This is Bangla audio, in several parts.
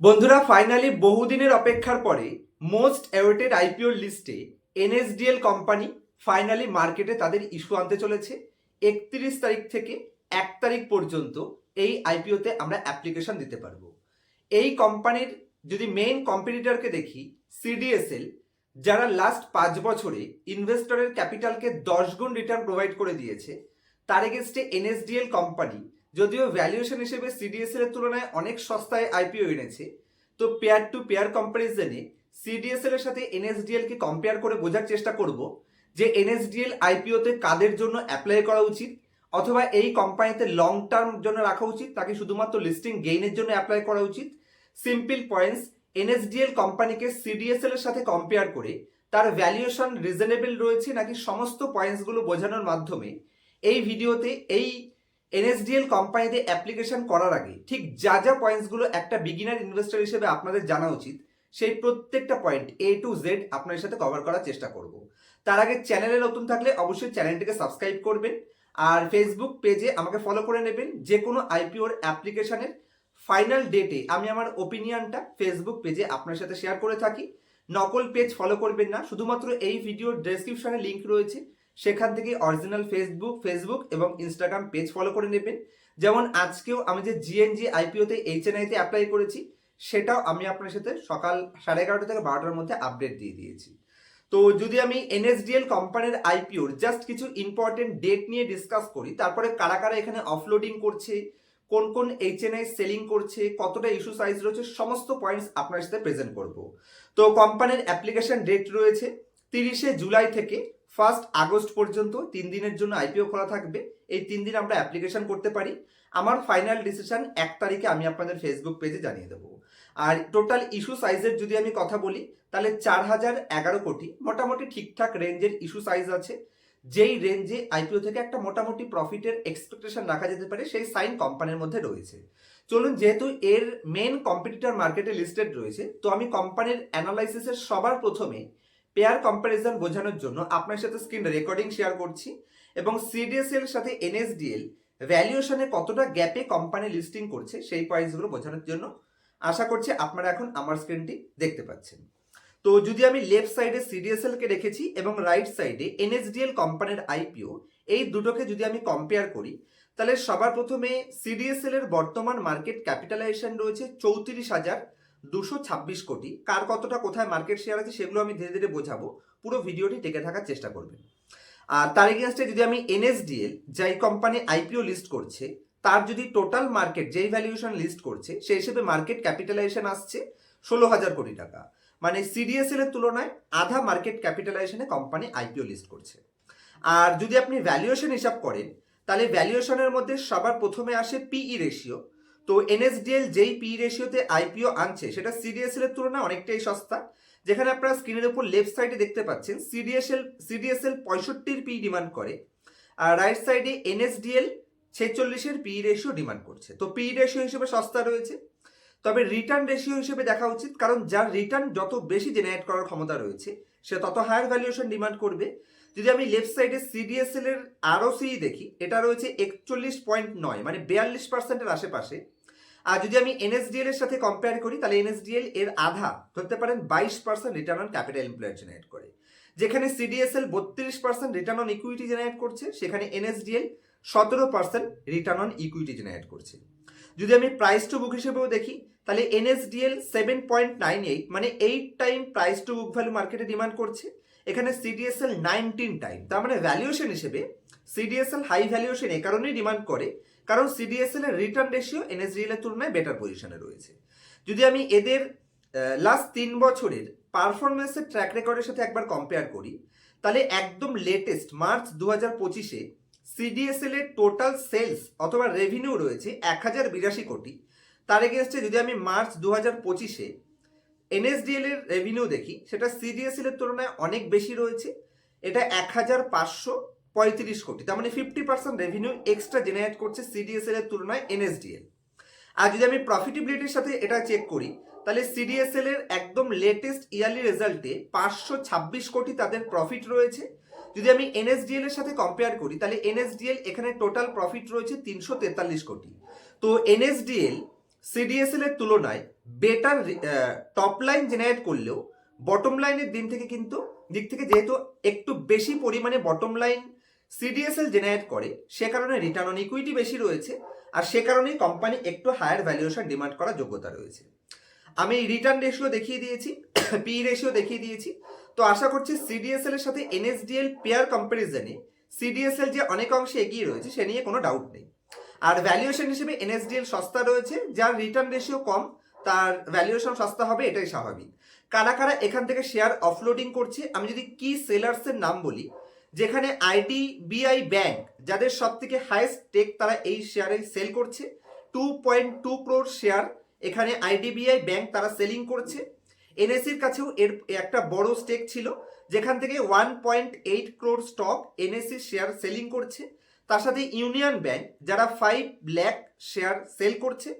বন্ধুরা ফাইনালি বহুদিনের অপেক্ষার পরে মোস্ট অ্যাওয়েটেড আইপিওর লিস্টে এনএসডিএল কোম্পানি ফাইনালি মার্কেটে তাদের ইস্যু আনতে চলেছে। একত্রিশ তারিখ থেকে এক তারিখ পর্যন্ত এই আইপিওতে আমরা অ্যাপ্লিকেশন দিতে পারব। এই কোম্পানির যদি মেইন কম্পিটিটরকে দেখি সিডিএসএল যারা লাস্ট পাঁচ বছরে ইনভেস্টরের ক্যাপিটালকে দশ গুণ রিটার্ন প্রোভাইড করে দিয়েছে, তার এগেনস্টে এনএসডিএল কোম্পানি যদিও ভ্যালুয়েশন হিসেবে সিডিএসএল এর তুলনায় অনেক সস্তায় আইপিও এনেছে, তো পেয়ার টু পেয়ার কম্পারিজনে সিডিএসএল এর সাথে এনএসডিএল কে কম্পেয়ার করে বোঝার চেষ্টা করব যে এনএসডিএল আইপিওতে কাদের জন্য অ্যাপ্লাই করা উচিত অথবা এই কোম্পানিতে লং টার্ম জন্য রাখা উচিত, তাকে শুধুমাত্র লিস্টিং গেইনের জন্য অ্যাপ্লাই করা উচিত। সিম্পল পয়েন্টস এনএসডিএল কোম্পানিকে সিডিএসএল এর সাথে কম্পেয়ার করে তার ভ্যালুয়েশন রিজনেবল রয়েছে নাকি সমস্ত পয়েন্টসগুলো বোঝানোর মাধ্যমে এই ভিডিওতে এই এনএসডিএল কোম্পানিতে অ্যাপ্লিকেশন করার আগে ঠিক যা যা পয়েন্টসগুলো একটা বিগিনার ইনভেস্টর হিসেবে আপনাদের জানা উচিত, সেই প্রত্যেকটা পয়েন্ট এ টু জেড আপনাদের সাথে কভার করার চেষ্টা করব। তার আগে চ্যানেলে নতুন থাকলে অবশ্যই চ্যানেলটিকে সাবস্ক্রাইব করবেন আর ফেসবুক পেজে আমাকে ফলো করে নেবেন যে কোনো আইপিওর অ্যাপ্লিকেশনের ফাইনাল ডেটে আমি আমার ওপিনিয়নটা ফেসবুক পেজে আপনার সাথে শেয়ার করে থাকি। নকল পেজ ফলো করবেন না, শুধুমাত্র এই ভিডিওর ডেসক্রিপশনে লিংক রয়েছে। সেখান থেকে অরিজিনাল ফেসবুক ফেসবুক এবং ইনস্টাগ্রাম পেজ ফলো করে নেবেন। যেমন আজকেও আমি যে জিএনজি আইপিওতে এইচএনআইতে অ্যাপ্লাই করেছি, সেটাও আমি আপনার সাথে সকাল সাড়ে এগারোটা থেকে বারোটার মধ্যে আপডেট দিয়ে দিয়েছি। তো যদি আমি এনএসডিএল কোম্পানির আইপিওর জাস্ট কিছু ইম্পর্টেন্ট ডেট নিয়ে ডিসকাস করি, তারপরে কারা কারা এখানে অফলোডিং করছে, কোন কোন এইচএনআই সেলিং করছে, কতটা ইস্যু সাইজ রয়েছে, সমস্ত পয়েন্টস আপনার সাথে প্রেজেন্ট করব। তো কোম্পানির অ্যাপ্লিকেশন ডেট রয়েছে তিরিশে জুলাই থেকে ফার্স্ট আগস্ট পর্যন্ত তিন দিনের জন্য আইপিও খোলা থাকবে। এই তিন দিন আমরা অ্যাপ্লিকেশন করতে পারি। আমার ফাইনাল ডিসিশন এক তারিখে আমি আপনাদের ফেসবুক পেজে জানিয়ে দেবো। আর টোটাল ইস্যু সাইজের যদি আমি কথা বলি, তাহলে চার হাজার এগারো কোটি মোটামুটি ঠিকঠাক রেঞ্জের ইস্যু সাইজ আছে। যেই রেঞ্জে আইপিও থেকে একটা মোটামুটি প্রফিটের এক্সপেকটেশন রাখা যেতে পারে, সেই সাইন কোম্পানির মধ্যে রয়েছে। চলুন, যেহেতু এর মেন কম্পিটিটর মার্কেটে লিস্টেড রয়েছে, তো আমি কোম্পানির অ্যানালাইসিসের সবার প্রথমে পেয়ার কম্প্যারিজন বোঝানোর জন্য আপনার সাথে স্ক্রিন রেকর্ডিং শেয়ার করছি এবং সিডিএসএল সাথে এনএসডিএল ভ্যালুয়েশনে কতটা গ্যাপে কোম্পানি লিস্টিং করছে সেই পয়েন্টসগুলো বোঝানোর জন্য আশা করছি আপনারা এখন আমার স্ক্রিনটি দেখতে পাচ্ছেন। তো যদি আমি লেফট সাইডে সিডিএসএল কে রেখেছি এবং রাইট সাইডে এনএসডিএল কোম্পানির আইপিও এই দুটোকে যদি আমি কম্পেয়ার করি, তাহলে সবার প্রথমে সিডিএসএল এর বর্তমান মার্কেট ক্যাপিটালাইজেশন রয়েছে চৌত্রিশ হাজার দুশো ছাব্বিশ কোটি। কার কতটা কোথায় মার্কেট শেয়ার আছে সেগুলো আমি ধীরে ধীরে বোঝাবো। পুরো ভিডিওটি টেকে থাকার চেষ্টা করবেন। আর তার এগেনস্টে যদি আমি এনএসডিএল, যাই কোম্পানি আইপিও লিস্ট করছে, তার যদি টোটাল মার্কেট যেই ভ্যালুয়েশন লিস্ট করছে, সেই হিসেবে মার্কেট ক্যাপিটালাইজেশন আসছে ষোলো হাজার কোটি টাকা। মানে সিডিএসএল এর তুলনায় আধা মার্কেট ক্যাপিটালাইজেশনে কোম্পানি আইপিও লিস্ট করছে। আর যদি আপনি ভ্যালুয়েশন হিসাব করেন, তাহলে ভ্যালুয়েশনের মধ্যে সবার প্রথমে আসে পিই রেশিও তো এনএসডিএল যেই পি রেশিওতে আইপিও আনছে, সেটা সিডিএসএল এর তুলনায় অনেকটাই সস্তা, যেখানে আপনারা স্ক্রিনের উপর লেফট সাইডে দেখতে পাচ্ছেন সিডিএসএল সিডিএসএল পঁয়ষট্টির পি ডিমান্ড করে, আর রাইট সাইডে এনএসডিএল ছেচল্লিশের পি রেশিও ডিমান্ড করছে। তো পি রেশিও হিসেবে সস্তা রয়েছে, তবে রিটার্ন রেশিও হিসেবে দেখা উচিত, কারণ যার রিটার্ন যত বেশি জেনারেট করার ক্ষমতা রয়েছে, সে তত হায়ার ভ্যালুয়েশন ডিমান্ড করবে যদি আমি লেফট সাইডে সিডিএসএল এর আরও সি দেখি, এটা রয়েছে একচল্লিশ পয়েন্ট নয় মানে বিয়াল্লিশ পার্সেন্টের আশেপাশে। আর যদি আমি এনএসডিএল এর সাথে কম্পেয়ার করি, তাহলে এনএসডিএল এর আধা, ধরতে পারেন বাইশ percent return on capital employed generate করে। যেখানে সিডিএসএল বত্রিশ percent return on equity generate করছে, সেখানে এনএসডিএল সতেরো percent return on equity generate করছে। যদি আমি প্রাইস টু বুক হিসেবেও দেখি, তাহলে NSDL seven point nine eight মানে eight time price to book value মার্কেটে ডিমান্ড করছে। এখানে সিডিএসএল নাইনটিন টাইম তার মানে ভ্যালুয়েশন হিসেবে সিডিএসএল হাই ভ্যালুয়েশন এ কারণেই ডিমান্ড করে, কারণ সিডিএসএল এর রিটার্ন রেশিও এনএসডিএল এর তুলনায় বেটার পজিশনে রয়েছে। যদি আমি এদের লাস্ট তিন বছরের পারফরমেন্সের ট্র্যাক রেকর্ডের সাথে একবার কম্পেয়ার করি, তাহলে একদম লেটেস্ট মার্চ দু হাজার পঁচিশে সিডিএসএল এর টোটাল সেলস অথবা রেভিনিউ রয়েছে এক হাজার বিরাশি কোটি। তার এগেনস্টে যদি আমি মার্চ দু হাজার পঁচিশে এনএসডিএল এর রেভিনিউ দেখি, সেটা সিডিএসএল এর তুলনায় অনেক বেশি রয়েছে। এটা এক হাজার পাঁচশো পঁয়ত্রিশ কোটি, তার মানে fifty percent revenue extra generate করছে সিডিএসএল এর তুলনায় এনএসডিএল আর যদি আমি প্রফিটেবিলিটির সাথে এটা চেক করি, তাহলে সিডিএসএল এর একদম লেটেস্ট ইয়ারলি রেজাল্টে পাঁচশো ছাব্বিশ কোটি তাদের প্রফিট রয়েছে। যদি আমি এনএসডিএল এর সাথে কম্পেয়ার করি, তাহলে এনএসডিএল এখানে টোটাল প্রফিট রয়েছে তিনশো তেতাল্লিশ কোটি। তো এনএসডিএল সিডিএসএল এর তুলনায় বেটার টপ লাইন জেনারেট করলেও বটম লাইনের দিন থেকে কিন্তু, দিক থেকে যেহেতু একটু বেশি পরিমাণে বটম লাইন সিডিএসএল জেনারেট করে, সে কারণে রিটার্ন অন ইকুইটি বেশি রয়েছে আর সে কারণেই কোম্পানি একটু হায়ার ভ্যালুয়েশন ডিমান্ড করার যোগ্যতা রয়েছে। আমি রিটার্ন রেশিও দেখিয়ে দিয়েছি পি রেশিও দেখিয়ে দিয়েছি। তো আশা করছি সিডিএসএল এর সাথে এনএসডিএল পেয়ার কম্পারিজনে সিডিএসএল যে অনেক অংশে এগিয়ে রয়েছে, সে নিয়ে কোনো ডাউট নেই। আর ভ্যালুয়েশন হিসেবে এনএসডিএল সস্তা রয়েছে, যার রিটার্ন রেশিও কম, তার ভ্যালুয়েশন সস্তা হবে, এটাই স্বাভাবিক। কারা কারা এখান থেকে শেয়ার অফলোডিং করছে, আমি যদি কি সেলার্সের নাম বলি, যেখানে আইডিবিআই ব্যাংক যাদের সব থেকে হাইয়েস্ট টেক তারা এই শেয়ারে সেল করছে two point two crore share এখানে আইডিবিআই ব্যাংক তারা সেলিং করছে। এনএসির কাছেও এর একটা বড় স্টেক ছিল, যেখান থেকে one point eight crore stock NAC share selling করছে। তার সাথে ইউনিয়ন ব্যাংক, যারা ফাইভ ল্যাক শেয়ার সেল করছে,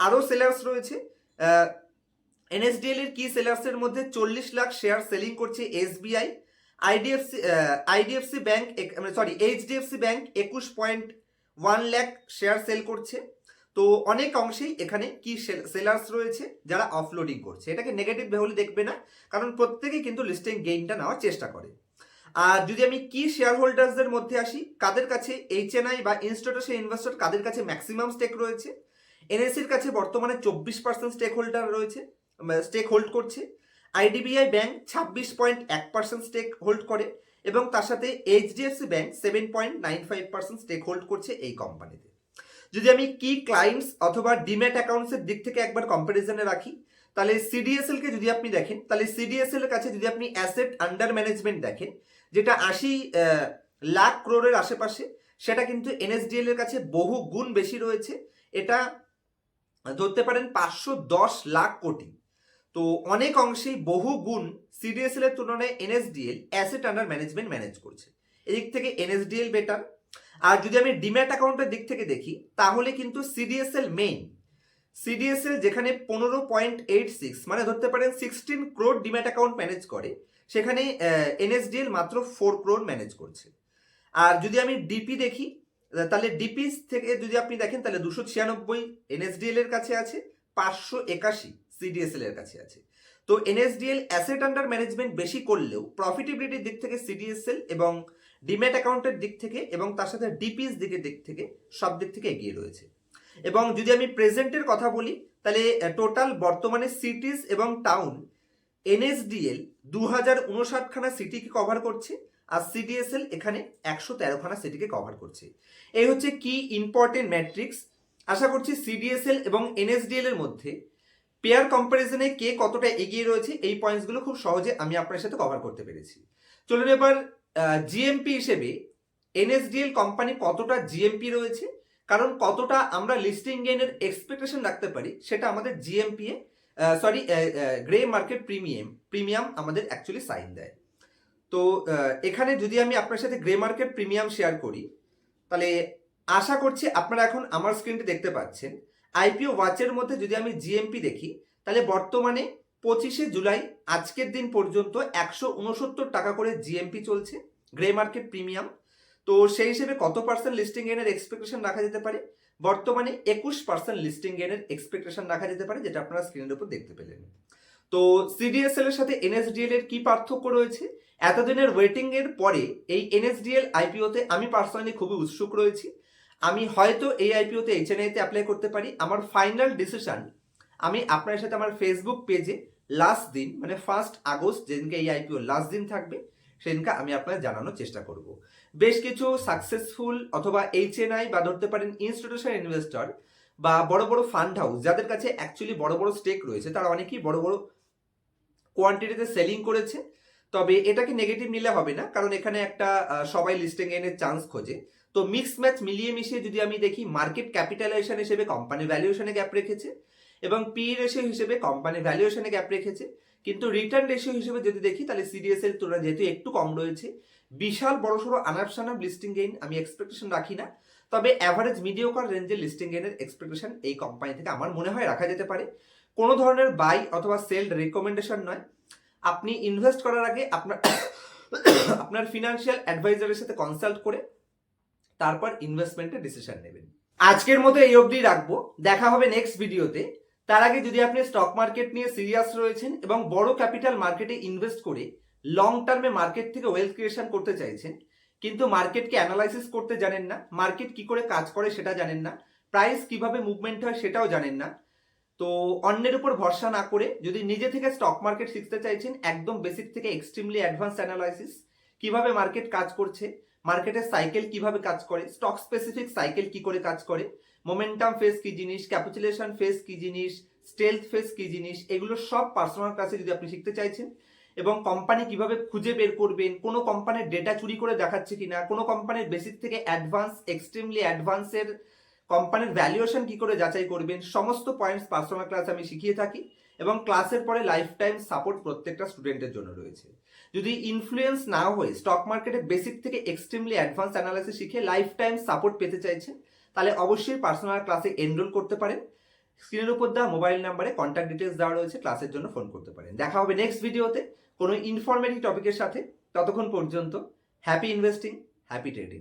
আরও সেলার্স রয়েছে। এনএসডিএল এর কি সেলার্সের মধ্যে চল্লিশ লাখ শেয়ার সেলিং করছে SBI IDFC IDFC bank sorry HDFC bank একুশ point one lakh share sell করছে। তো অনেক অংশেই এখানে কি সেলার্স রয়েছে, যারা অফলোডিং করছে। এটাকে নেগেটিভ ভেবলে দেখবে না, কারণ প্রত্যেকেই কিন্তু লিস্টিং গেইনটা নেওয়ার চেষ্টা করে। আর যদি আমি কি শেয়ার হোল্ডার্সদের মধ্যে আসি, কাদের কাছে এইচএনআই বা ইনস্টিটিউশন ইনভেস্টর কাদের কাছে ম্যাক্সিমাম স্টেক রয়েছে? এনএসির কাছে বর্তমানে চব্বিশ পার্সেন্ট স্টেক হোল্ডার রয়েছে স্টেক হোল্ড করছে। আইডিবিআই ব্যাংক ছাব্বিশ পয়েন্ট এক পার্সেন্ট স্টেক হোল্ড করে এবং তার সাথে HDFC bank seven point nine five percent stake hold করছে এই কোম্পানিতে যদি আমি কি ক্লায়েন্টস অথবা ডিম্যাট অ্যাকাউন্টসের দিক থেকে একবার কম্পারিজনে রাখি, তাহলে সিডিএসএল কে যদি আপনি দেখেন, তাহলে সিডিএসএল এর কাছে যদি আপনি অ্যাসেট আন্ডার ম্যানেজমেন্ট দেখেন যেটা আশি লাখ ক্রোড়ের আশেপাশে, সেটা কিন্তু এনএসডিএল এর কাছে বহু গুণ বেশি রয়েছে। এটা ধরতে পারেন পাঁচশো দশ লাখ কোটি। তো অনেক অংশেই বহু গুণ সিডিএসএল এর তুলনায় NSDL asset under management manage করছে। এদিক থেকে এনএসডিএল বেটার আর যদি আমি ডিম্যাট অ্যাকাউন্টের দিক থেকে দেখি, তাহলে কিন্তু সিডিএসএল মেইন সিডিএসএল যেখানে পনেরো পয়েন্ট এইট সিক্স মানে ধরতে পারেন sixteen crore demat account manage করে সেখানে এনএসডিএল মাত্র ফোর ক্রোর ম্যানেজ করছে। আর যদি আমি ডিপি দেখি তাহলে ডিপি থেকে যদি আপনি দেখেন, তাহলে দুশো ছিয়ানব্বই এনএসডিএল এর কাছে আছে, পাঁচশো একাশি সিডিএসএল এর কাছে আছে। তো এনএসডিএল অ্যাসেট আন্ডার ম্যানেজমেন্ট বেশি করলেও প্রফিটেবিলিটির দিক থেকে সিডিএসএল এবং ডিম্যাট অ্যাকাউন্টের দিক থেকে এবং তার সাথে ডিপিস দিকের দিক থেকে সব দিক থেকে এগিয়ে রয়েছে। এবং যদি আমি প্রেজেন্টের কথা বলি, তাহলে টোটাল বর্তমানে সিটিজ এবং টাউন এনএসডিএল দু হাজার উনষাটখানা সিটিকে কভার করছে আর সিডিএসএল এখানে একশো তেরোখানা সিটিকে কভার করছে। এই হচ্ছে কি ইম্পর্টেন্ট ম্যাট্রিক্স আশা করছি সিডিএসএল এবং এনএসডিএল এর মধ্যে পেয়ার কম্পারিজনে কে কতটা এগিয়ে রয়েছে, এই পয়েন্টসগুলো খুব সহজে আমি আপনার সাথে কভার করতে পেরেছি। চলুন এবার জিএমপি হিসেবে এনএসডিএল কোম্পানি কতটা জিএমপি রয়েছে, কারণ কতটা আমরা লিস্টিং গেইনের এক্সপেকটেশন রাখতে পারি, সেটা আমাদের GMP sorry grey market premium premium আমাদের অ্যাকচুয়ালি সাইন দেয়। তো এখানে যদি আমি আপনার সাথে গ্রে মার্কেট প্রিমিয়াম শেয়ার করি, তাহলে আশা করছি আপনারা এখন আমার স্ক্রিনটি দেখতে পাচ্ছেন। আইপিও ওয়াচের মধ্যে যদি আমি জিএমপি দেখি, তাহলে বর্তমানে পঁচিশে জুলাই আজকের দিন পর্যন্ত একশো উনসত্তর টাকা করে জিএমপি চলছে গ্রে মার্কেট প্রিমিয়াম তো সেই হিসেবে কত পার্সেন্ট লিস্টিং এনের এক্সপেকটেশন রাখা যেতে পারে? বর্তমানে একুশ পার্সেন্ট লিস্টিং গেনের এক্সপেকটেশন রাখা যেতে পারে, যেটা আপনারা স্ক্রিনের উপর দেখতে পেলেন। তো সিডিএসএল এর সাথে এনএসডিএল এর কি পার্থক্য রয়েছে? এতদিনের ওয়েটিং এর পরে এই এনএসডিএল আইপিওতে আমি পার্সোনালি খুবই উৎসুক রয়েছি। আমি হয়তো এই আইপিওতে এইচএনআইতে অ্যাপ্লাই করতে পারি। আমার ফাইনাল ডিসিশন আমি আপনার সাথে আমার ফেসবুক পেজে লাস্ট দিন মানে ফার্স্ট আগস্ট, যেদিনকে এই আইপিও লাস্ট দিন থাকবে সেদিনকে আমি আপনাদের জানানোর চেষ্টা করব। বেশ কিছু সাকসেসফুল অথবা এইচএনআই বা ধরতে পারেন ইনস্টিটিউশন ইনভেস্টর বা বড় বড় ফান্ড হাউস যাদের কাছে অ্যাকচুয়ালি বড় বড় স্টেক রয়েছে, তারা অনেকেই বড় বড় কোয়ান্টিটিতে সেলিং করেছে। তবে এটাকে নেগেটিভ নিলে হবে না, কারণ এখানে একটা সবাই লিস্টিং এনে চান্স খোঁজে। তো মিক্স ম্যাচ মিলিয়ে মিশিয়ে যদি আমি দেখি মার্কেট ক্যাপিটালাইজেশন হিসেবে কোম্পানি ভ্যালুয়েশনে গ্যাপ রেখেছে এবং পি রেশিও হিসেবে কোম্পানি ভ্যালুয়েশনে গ্যাপ রেখেছে। কিন্তু রিটার্ন রেশিও হিসেবে যদি দেখি, তাহলে সিডিএসএল তুলনায় যেহেতু একটু কম রয়েছে, বিশাল বড়সড় আনাপ সানাপ লিস্টিং গেইন আমি এক্সপেকটেশন রাখি না। তবে অ্যাভারেজ মিডিওকার রেঞ্জের লিস্টিং গেইনের এক্সপেকটেশন এই কোম্পানি থেকে আমার মনে হয় রাখা যেতে পারে। কোনো ধরনের বাই অথবা সেল রেকমেন্ডেশন নয়। আপনি ইনভেস্ট করার আগে আপনার আপনার ফিনান্সিয়াল অ্যাডভাইজারের সাথে কনসাল্ট করে, তারপর ইনভেস্টমেন্টের ডিসিশন নেবেন। আজকের মতো এই অবধি রাখব। দেখা হবে নেক্সট ভিডিওতে তার আগে যদি আপনি স্টক মার্কেট নিয়ে সিরিয়াস রয়েছেন এবং বড় ক্যাপিটাল মার্কেটে ইনভেস্ট করে লং টার্মে মার্কেট থেকে ওয়েলথ ক্রিয়েশন করতে চাইছেন, কিন্তু মার্কেটকে অ্যানালাইসিস করতে জানেন না মার্কেট কি করে কাজ করে সেটা জানেন না প্রাইস কীভাবে মুভমেন্ট হয় সেটাও জানেন না, তো অন্যের উপর ভরসা না করে যদি নিজে থেকে স্টক মার্কেট শিখতে চাইছেন, একদম বেসিক থেকে এক্সট্রিমলি অ্যাডভান্স অ্যানালাইসিস কীভাবে মার্কেট কাজ করছে মার্কেটের সাইকেল কীভাবে কাজ করে স্টক স্পেসিফিক সাইকেল কি করে কাজ করে মোমেন্টাম ফেস কি জিনিস? ক্যাপিচুলেশন ফেস কি জিনিস? স্টেলথ ফেস কি জিনিস? এগুলো সব পার্সোনাল ক্লাসে যদি আপনি শিখতে চাইছেন, এবং কোম্পানি কীভাবে খুঁজে বের করবেন, কোনো কোম্পানির ডেটা চুরি করে দেখাচ্ছে কিনা, কোনো কোম্পানির বেসিক থেকে অ্যাডভান্স এক্সট্রিমলি অ্যাডভান্সের কোম্পানির ভ্যালুয়েশন কি করে যাচাই করবেন, সমস্ত পয়েন্টস পার্সোনাল ক্লাস আমি শিখিয়ে থাকি, এবং ক্লাসের পরে লাইফ টাইম সাপোর্ট প্রত্যেকটা স্টুডেন্টের জন্য রয়েছে। যদি ইনফ্লুয়েন্স না হয়ে স্টক মার্কেটে বেসিক থেকে এক্সট্রিমলি অ্যাডভান্স অ্যানালাইসিস শিখে লাইফ টাইম সাপোর্ট পেতে চাইছেন তাহলে অবশ্যই পার্সোনাল ক্লাসে এনরোল করতে পারেন। স্ক্রিনের উপর দেওয়া মোবাইল নাম্বারে কন্ট্যাক্ট ডিটেলস দেওয়া রয়েছে ক্লাসের জন্য ফোন করতে পারেন। দেখা হবে নেক্সট ভিডিওতে কোনো ইনফরমেটিভ টপিকের সাথে। ততক্ষণ পর্যন্ত হ্যাপি ইনভেস্টিং হ্যাপি ট্রেডিং